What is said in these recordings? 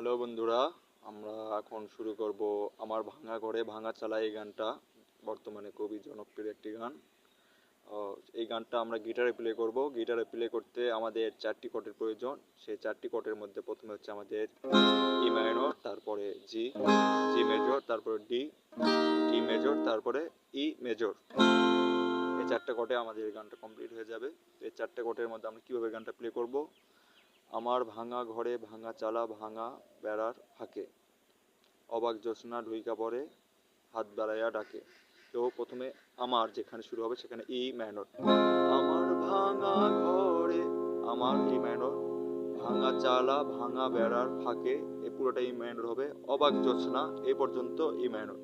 Hello বন্ধুরা, আমরা এখন শুরু করব আমার ভাঙা ঘরে ভাঙা চালা এই গানটা, বর্তমানে খুবই জনপ্রিয় একটি গান। এই গানটা আমরা গিটারে প্লে করব। গিটারে প্লে করতে আমাদের চারটি কটের প্রয়োজন, সেই চারটি কটের মধ্যে প্রথমে হচ্ছে আমাদের ই মাইনর তারপরে জি জি মেজর তারপরে ডি ডি মেজর তারপরে ই মেজর এই চারটে কটে আমাদের গানটা কমপ্লিট হয়ে যাবে। এই চারটে কটের মধ্যে আমরা কীভাবে গানটা প্লে করব? আমার ভাঙা ঘরে ভাঙা চালা ভাঙা বেড়ার ফাঁকে। অবাক জ্যোৎস্না ঢুইকা পড়ে, হাত বাড়াইয়া ডাকে। তো প্রথমে আমার যেখানে শুরু হবে সেখানে ই মাইনর আমার ভাঙা ঘরে, আমার ই মাইনর ভাঙা চালা, ভাঙা বেড়ার ফাঁকে এই পুরোটা ই মাইনর হবে। অবাক জ্যোৎস্না এই পর্যন্ত ই মাইনর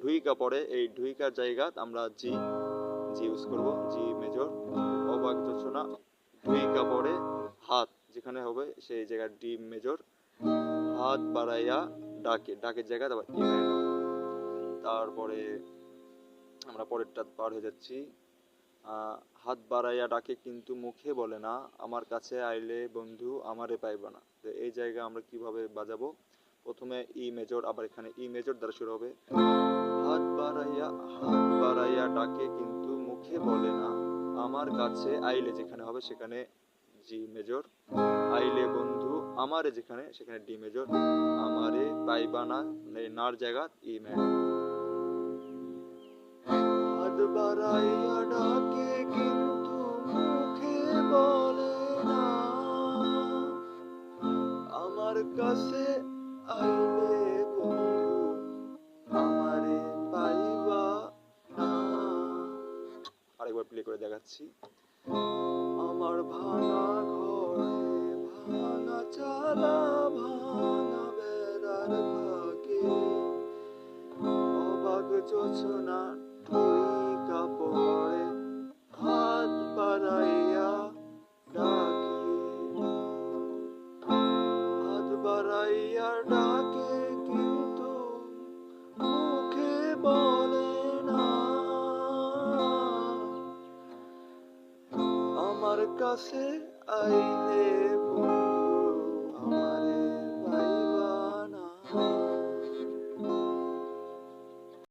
ঢুইকা পড়ে, এই ঢুইকার জায়গা আমরা জি জি ইউজ করব, জি মেজর। অবাক জ্যোৎস্না, ঢুইকা পড়ে, হাত যেখানে হবে, সেই জায়গায় ডি মেজর হাত বাড়াইয়া ডাকে, ডাকের জায়গায় তারপর ই মাইনর তারপরে আমরা পরেরটা পার হয়ে যাচ্ছি। হাত বাড়াইয়া ডাকে কিন্তু মুখে বলে না, আমার কাছে আইলে বন্ধু, আমারে পাইবা না। তো এই জায়গা আমরা কীভাবে বাজাবো? প্রথমে ই মেজর, আবার এখানে ই মেজর দ্বারা শুরু হবে। হাত বাড়াইয়া হাত বাড়াইয়া ডাকে কিন্তু মুখে বলে না, আমার কাছে আইলে যেখানে হবে, সেখানে জি মেজর। আইলে বন্ধু আমারে যেখানে সেখানে ডি মেজর। আমারে পাইবা না মানে নার জায়গা ই মেজর। হাত বাড়াইয়া ডাকে কিন্তু মুখে বলে না। আমার কাছে আইলে বন্ধু আমারে পাইবা না। আরেকবার প্লে করে দেখাচ্ছি। আমার ভাঙা ডাকে কিন্তু মুখে বলে না। আমার কাছে আইলে বন্ধু আমারে পাইবা না।